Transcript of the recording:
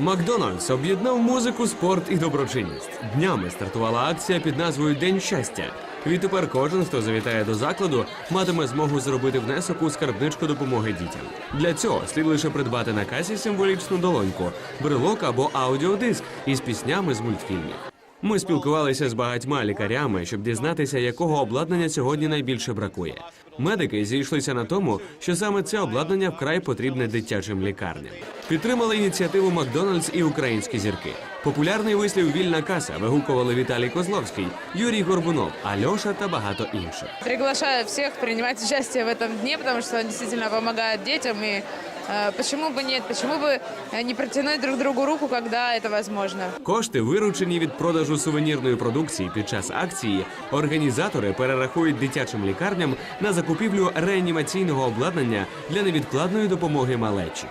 Макдональдс об'єднав музику, спорт і доброчинність. Днями стартувала акція під назвою День щастя. Відтепер кожен, хто завітає до закладу, матиме змогу зробити внесок у скарбничку допомоги дітям. Для цього слід лише придбати на касі символічну долоньку, брелок або аудіодиск із піснями з мультфільмів. Ми спілкувалися з багатьма лікарями, щоб дізнатися, якого обладнання сьогодні найбільше бракує. Медики зійшлися на тому, що саме це обладнання вкрай потрібне дитячим лікарням. Підтримали ініціативу Макдональдс і українські зірки. Популярний вислів вільна каса вигукували Віталій Козловський, Юрій Горбунов, Альоша та багато інших. Приглашаю всех принимать участие в дне, потому что он действительно помогает детям. И э, почему бы нет, почему бы э, не протянуть друг другу руку, когда это возможно. Кошти, виручені від продажу сувенірної продукції під час акції, організатори перерахують дитячим лікарням на закупівлю реанімаційного обладнання для невідкладної допомоги малечі.